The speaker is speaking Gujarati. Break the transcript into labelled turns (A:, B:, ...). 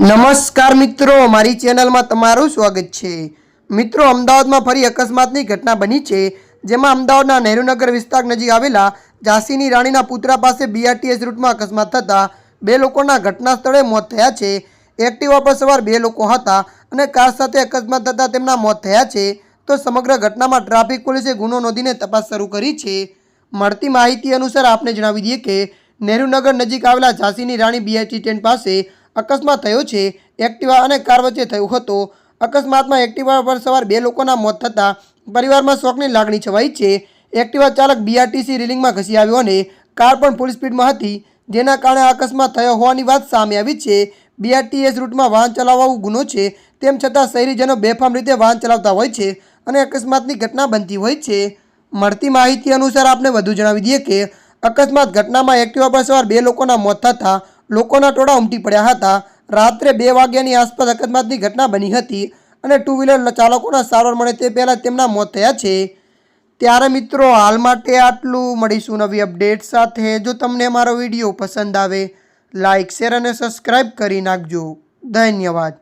A: નમસ્કાર મિત્રો, મારી ચેનલમાં તમારું સ્વાગત છે. મિત્રો, અમદાવાદમાં ફરી અકસ્માતની ઘટના બની છે, જેમાં અમદાવાદના નહેરુનગર વિસ્તાર નજીક આવેલા ઝાંસીની રાણીના પુત્રા પાસે બીઆરટીએસ રૂટમાં અકસ્માત થતાં બે લોકોના ઘટના સ્થળે મોત થયા છે. એક્ટિવા પર સવાર બે લોકો હતા અને કાર સાથે અકસ્માત થતાં તેમના મોત થયા છે. તો સમગ્ર ઘટનામાં ટ્રાફિક પોલીસે ગુનો નોંધીને તપાસ શરૂ કરી છે. મળતી માહિતી અનુસાર આપને જણાવી દઈએ કે નહેરુનગર નજીક આવેલા ઝાંસીની રાણી બીઆરટી સ્ટેન્ડ પાસે અકસ્માત થયો છે. એક્ટિવા અને કાર વચ્ચે થયો હતો. અકસ્માતમાં એક્ટિવા પર સવાર બે લોકોના મોત થતાં પરિવારમાં શોકની લાગણી છવાઈ છે. એક્ટિવા ચાલક બીઆરટીસી રેલિંગમાં ઘસી આવ્યો અને કાર પણ ફૂલ સ્પીડમાં હતી. જેના કારણે અકસ્માત થયો હોવાની વાત સામે આવી છે. બીઆરટીએસ રૂટમાં વાહન ચલાવવું ગુનો છે. તેમ છતાં શહેરીજનો બેફામ રીતે વાહન ચલાવતા હોય છે અને અકસ્માતની ઘટના બનતી હોય છે. મળતી માહિતી અનુસાર આપને વધુ જણાવી દઈએ કે અકસ્માત ઘટનામાં એક્ટિવા પર સવાર બે લોકોના મોત થતાં લોકોના ટોળા ઉમટી પડ્યા હતા. રાત્રે બે વાગ્યાની આસપાસ અકસ્માતની ઘટના બની હતી અને ટુ વ્હીલર ચાલકોના સારવાર મળે તે પહેલાં તેમના મોત થયા છે. ત્યારે મિત્રો, હાલ માટે આટલું. મળીશું નવી અપડેટ સાથે. જો તમને મારો વીડિયો પસંદ આવે લાઇક શેર અને સબસ્ક્રાઈબ કરી નાખજો. ધન્યવાદ.